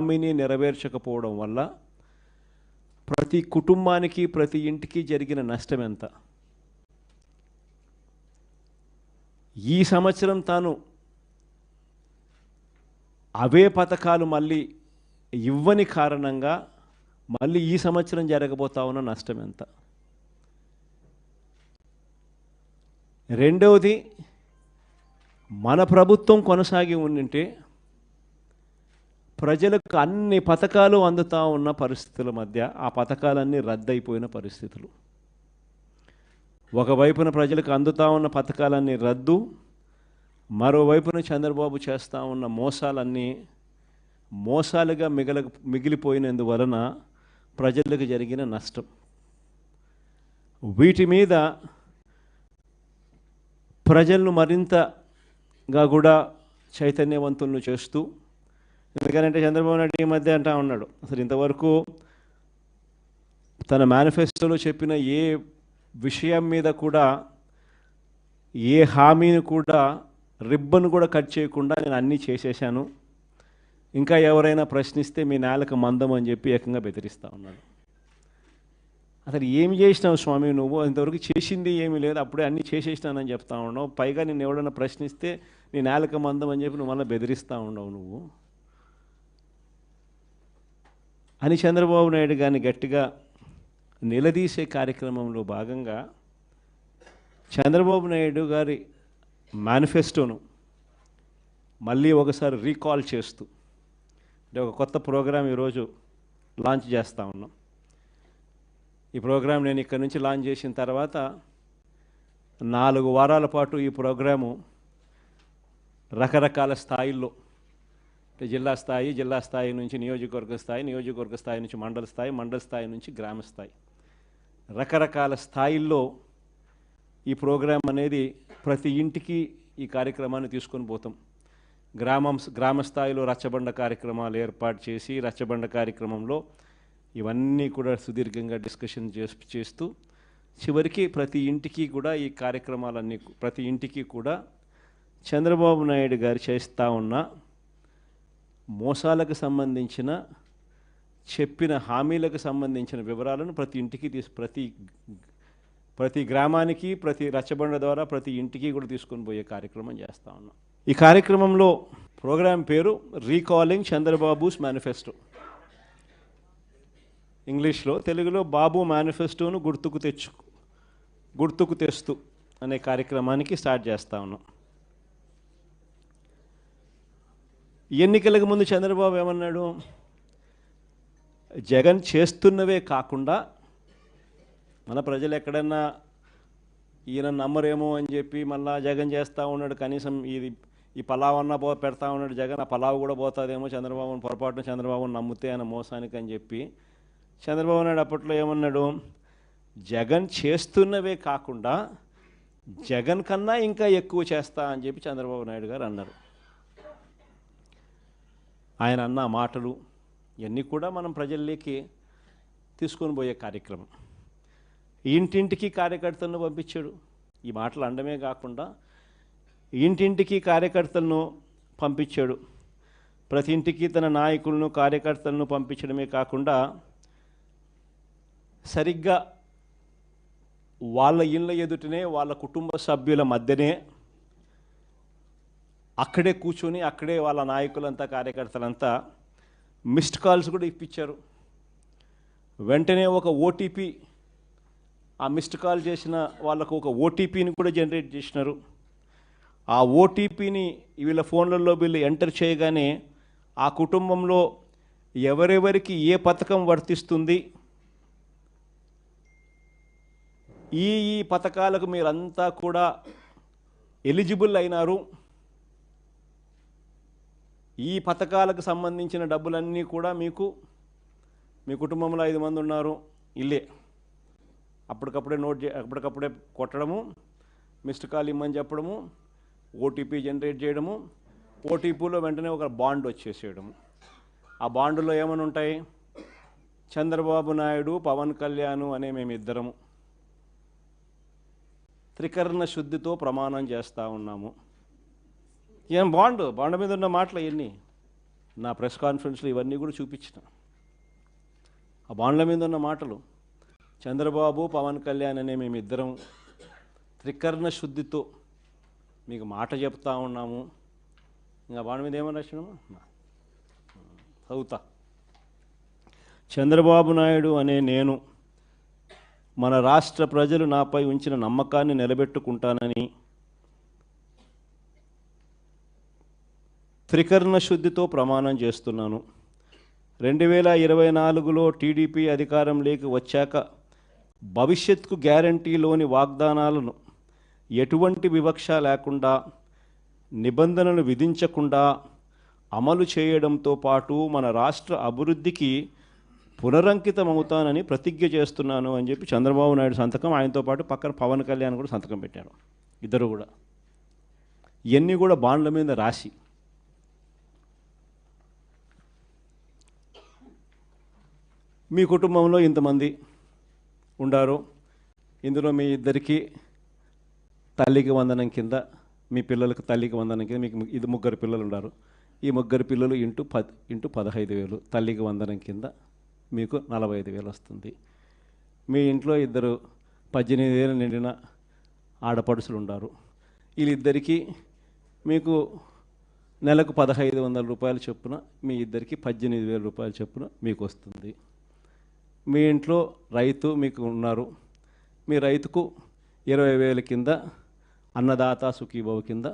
హామీని నెరవేర్చకపోవడం వల్ల ప్రతి కుటుంబానికి ప్రతి ఇంటికి జరిగిన నష్టం ఎంత? ఈ సంవత్సరం తాను అవే పథకాలు మళ్ళీ ఇవ్వని కారణంగా మళ్ళీ ఈ సంవత్సరం జరగబోతా ఉన్న నష్టం ఎంత? రెండవది మన ప్రభుత్వం కొనసాగి ఉండింటే ప్రజలకు అన్ని పథకాలు అందుతా ఉన్న పరిస్థితుల మధ్య ఆ పథకాలన్నీ రద్దయిపోయిన పరిస్థితులు. ఒకవైపున ప్రజలకు అందుతా ఉన్న పథకాలన్నీ రద్దు మరోవైపున చంద్రబాబు చేస్తూ ఉన్న మోసాలన్నీ మోసాలుగా మిగల మిగిలిపోయినందువలన ప్రజలకు జరిగిన నష్టం. వీటి మీద ప్రజలను మరింతగా కూడా చైతన్యవంతులను చేస్తూ ఎందుకంటే చంద్రబాబు నాయుడు ఈ మధ్య అంటా ఉన్నాడు అసలు ఇంతవరకు తన మేనిఫెస్టోలో చెప్పిన ఏ విషయం మీద కూడా ఏ హామీని కూడా రిబ్బన్ కూడా కట్ చేయకుండా నేను అన్నీ చేసేసాను ఇంకా ఎవరైనా ప్రశ్నిస్తే మీ నేలకు మందం అని చెప్పి ఏకంగా బెదిరిస్తూ ఉన్నాడు. అసలు ఏం చేసినావు స్వామి నువ్వు? ఇంతవరకు చేసింది ఏమీ లేదు అప్పుడే అన్నీ చేసేసినానని చెప్తా ఉన్నావు. పైగా నేను ఎవడైనా ప్రశ్నిస్తే నీ నేలకు మందం అని చెప్పి నువ్వు మళ్ళీ బెదిరిస్తూ ఉండవు నువ్వు. అని చంద్రబాబు నాయుడు గారిని గట్టిగా నిలదీసే కార్యక్రమంలో భాగంగా చంద్రబాబు నాయుడు గారి మేనిఫెస్టోను మళ్ళీ ఒకసారి రీకాల్ చేస్తూ అంటే ఒక కొత్త ప్రోగ్రాం ఈరోజు లాంచ్ చేస్తూ ఉన్నాం. ఈ ప్రోగ్రాం నేను ఇక్కడ నుంచి లాంచ్ చేసిన తర్వాత నాలుగు వారాల పాటు ఈ ప్రోగ్రాము రకరకాల స్థాయిల్లో జిల్లా స్థాయి జిల్లా స్థాయి నుంచి నియోజకవర్గ స్థాయి నియోజకవర్గ స్థాయి నుంచి మండల స్థాయి మండల స్థాయి నుంచి గ్రామ స్థాయి. రకరకాల స్థాయిల్లో ఈ ప్రోగ్రాం అనేది ప్రతి ఇంటికి ఈ కార్యక్రమాన్ని తీసుకొని పోతాం. గ్రామం గ్రామ స్థాయిలో రచ్చబండ కార్యక్రమాలు ఏర్పాటు చేసి రచ్చబండ కార్యక్రమంలో ఇవన్నీ కూడా సుదీర్ఘంగా డిస్కషన్ చేస్తూ చివరికి ప్రతి ఇంటికి కూడా ఈ కార్యక్రమాలన్నీ ప్రతి ఇంటికి కూడా చంద్రబాబు నాయుడు గారు చేస్తూ ఉన్న మోసాలకు సంబంధించిన చెప్పిన హామీలకు సంబంధించిన వివరాలను ప్రతి ఇంటికి తీసు ప్రతి ప్రతి గ్రామానికి ప్రతి రచ్చబండ ద్వారా ప్రతి ఇంటికి కూడా తీసుకొని పోయే కార్యక్రమం చేస్తూ ఉన్నాం. ఈ కార్యక్రమంలో ప్రోగ్రాం పేరు రీకాలింగ్ చంద్రబాబుస్ మేనిఫెస్టో. ఇంగ్లీష్లో తెలుగులో బాబు మేనిఫెస్టోను గుర్తుకు తెచ్చు గుర్తుకు తెస్తూ అనే కార్యక్రమానికి స్టార్ట్ చేస్తా ఉన్నాం. ఎన్నికలకు ముందు చంద్రబాబు ఏమన్నాడు? జగన్ చేస్తున్నవే కాకుండా మన ప్రజలు ఎక్కడన్నా ఈయన నమ్మరేమో అని చెప్పి మళ్ళా జగన్ చేస్తూ ఉన్నాడు కనీసం ఇది ఈ పలావ్ అన్న పో పెడతా ఉన్నాడు జగన్ ఆ పలావ్ కూడా పోతుందేమో చంద్రబాబును పొరపాటున చంద్రబాబును నమ్మితే ఆయన మోసానికి అని చెప్పి. చంద్రబాబు నాయుడు అప్పట్లో ఏమన్నాడు? జగన్ చేస్తున్నవే కాకుండా జగన్ కన్నా ఇంకా ఎక్కువ చేస్తా అని చెప్పి చంద్రబాబు నాయుడు గారు అన్నారు. ఆయన అన్న మాటలు ఇవన్నీ కూడా మనం ప్రజల్లోకి తీసుకొని పోయే కార్యక్రమం. ఇంటింటికి కార్యకర్తలను పంపించాడు. ఈ మాటలు అండమే కాకుండా ఇంటింటికి కార్యకర్తలను పంపించాడు. ప్రతి ఇంటికి తన నాయకులను కార్యకర్తలను పంపించడమే కాకుండా సరిగ్గా వాళ్ళ ఇళ్ళ ఎదుటనే వాళ్ళ కుటుంబ సభ్యుల మధ్యనే అక్కడే కూర్చొని అక్కడే వాళ్ళ నాయకులంతా కార్యకర్తలంతా మిస్డ్ కాల్స్ కూడా ఇప్పించారు. వెంటనే ఒక ఓటీపీ ఆ మిస్డ్ కాల్ చేసిన వాళ్ళకు ఒక ఓటీపీని కూడా జనరేట్ చేసినారు. ఆ ఓటీపీని వీళ్ళ ఫోన్లలో వీళ్ళు ఎంటర్ చేయగానే ఆ కుటుంబంలో ఎవరెవరికి ఏ పథకం వర్తిస్తుంది ఈ ఈ పథకాలకు మీరంతా కూడా ఎలిజిబుల్ అయినారు. ఈ పథకాలకు సంబంధించిన డబ్బులన్నీ కూడా మీకు మీ కుటుంబంలో ఐదు మంది ఉన్నారు ఇల్లే. అప్పటికప్పుడే నోట్ చే అప్పటికప్పుడే కొట్టడము మిస్డ్ కాల్ ఇమ్మని చెప్పడము ఓటీపీ జనరేట్ చేయడము ఓటీపీలో వెంటనే ఒక బాండ్ వచ్చేసేయడము. ఆ బాండ్లో ఏమని ఉంటాయి? చంద్రబాబు నాయుడు పవన్ కళ్యాణ్ అనే మేమిద్దరము. త్రికరణ శుద్ధితో ప్రమాణం చేస్తూ ఉన్నాము. ఏం బాండ్ బాండ్ మీద ఉన్న మాటలు ఎన్ని నా ప్రెస్ కాన్ఫరెన్స్లో ఇవన్నీ కూడా చూపించిన. ఆ బాండ్ల మీద ఉన్న మాటలు చంద్రబాబు పవన్ కళ్యాణ్ అనే మేమిద్దరం త్రికరణ శుద్ధితో మీకు మాట చెప్తా ఉన్నాము. ఇంకా బాండ్ మీద ఏమని రాసినాము? చదువుతా. చంద్రబాబు నాయుడు అనే నేను మన రాష్ట్ర ప్రజలు నాపై ఉంచిన నమ్మకాన్ని నిలబెట్టుకుంటానని త్రికరణ శుద్ధితో ప్రమాణం చేస్తున్నాను. రెండు వేల ఇరవై నాలుగులో టీడీపీ అధికారంలోకి వచ్చాక భవిష్యత్కు గ్యారంటీలోని వాగ్దానాలను ఎటువంటి వివక్ష లేకుండా నిబంధనలు విధించకుండా అమలు చేయడంతో పాటు మన రాష్ట్ర అభివృద్ధికి పునరంకితమవుతానని ప్రతిజ్ఞ చేస్తున్నాను అని చెప్పి చంద్రబాబు నాయుడు సంతకం ఆయనతో పాటు పక్కన పవన్ కళ్యాణ్ కూడా సంతకం పెట్టారు. ఇద్దరు కూడా. ఇవన్నీ కూడా బాండ్ల మీద రాసి మీ కుటుంబంలో ఇంతమంది ఉండారు. ఇందులో మీ ఇద్దరికి తల్లికి వందనం కింద మీ పిల్లలకు తల్లికి వందనం కింద మీకు ఇది ముగ్గురు పిల్లలు ఉన్నారు ఈ ముగ్గురు పిల్లలు ఇంటూ పద్ ఇంటూ పదహైదు వేలు. తల్లికి వందనం కింద మీకు నలభై ఐదు వేలు వస్తుంది. మీ ఇంట్లో ఇద్దరు పద్దెనిమిది వేలు నిండిన ఆడపడుసులు ఉన్నారు వీళ్ళిద్దరికీ మీకు నెలకు పదహైదు వందల రూపాయలు చొప్పున మీ ఇద్దరికి పద్దెనిమిది వేల రూపాయల చొప్పున మీకు వస్తుంది. మీ ఇంట్లో రైతు మీకు ఉన్నారు. మీ రైతుకు ఇరవై వేల కింద అన్నదాత సుఖీభవ కింద